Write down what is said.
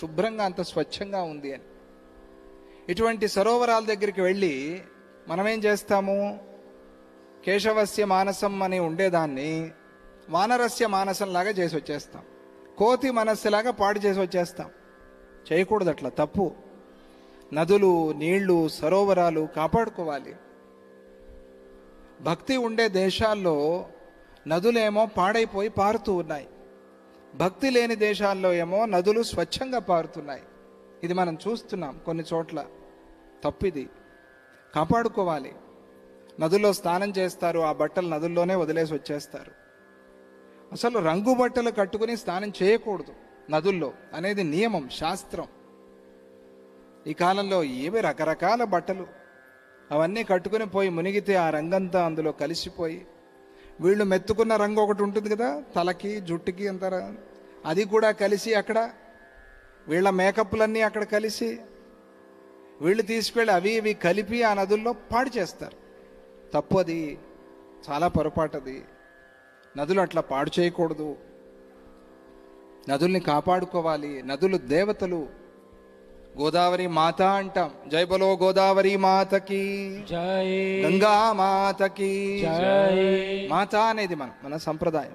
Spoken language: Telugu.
శుభ్రంగా అంత స్వచ్ఛంగా ఉంది అని. ఇటువంటి సరోవరాల దగ్గరికి వెళ్ళి మనమేం చేస్తాము? కేశవస్య మానసం అని ఉండేదాన్ని వానరస్య మానసంలాగా చేసి వచ్చేస్తాం. కోతి మనస్సులాగా పాడు చేసి వచ్చేస్తాం. చేయకూడదు అట్లా తప్పు. నదులు నీళ్ళు సరోవరాలు కాపాడుకోవాలి. భక్తి ఉండే దేశాల్లో నదులేమో పాడైపోయి పారుతూ ఉన్నాయి. భక్తి లేని దేశాల్లో ఏమో నదులు స్వచ్ఛంగా పారుతున్నాయి. ఇది మనం చూస్తున్నాం కొన్ని చోట్ల. తప్పిది. కాపాడుకోవాలి. నదుల్లో స్నానం చేస్తారు ఆ బట్టలు నదుల్లోనే వదిలేసి వచ్చేస్తారు. అసలు రంగు బట్టలు కట్టుకుని స్నానం చేయకూడదు. నదుల్లో అనేది నియమం శాస్త్రం. ఈ కాలంలో ఏవి రకరకాల బట్టలు. అవన్నీ కట్టుకుని పోయి మునిగితే ఆ రంగంతా అందులో కలిసిపోయి వీళ్ళు మెత్తుకున్న రంగు ఒకటి ఉంటుంది కదా తలకి జుట్టుకి అంత అది కూడా కలిసి అక్కడ వీళ్ళ మేకప్లన్నీ అక్కడ కలిసి వీళ్ళు తీసుకెళ్ళి అవి ఇవి కలిపి ఆ నదుల్లో పాడు చేస్తారు. తప్పు అది. చాలా పొరపాటు అది. నదులు అట్లా పాడు చేయకూడదు. నదుల్ని కాపాడుకోవాలి. నదులు దేవతలు. గోదావరి మాత అంటాం. జై బలో గోదావరి మాతకి. జై. గంగా మాతకి. జై. మాత అనేది మన మన సంప్రదాయం.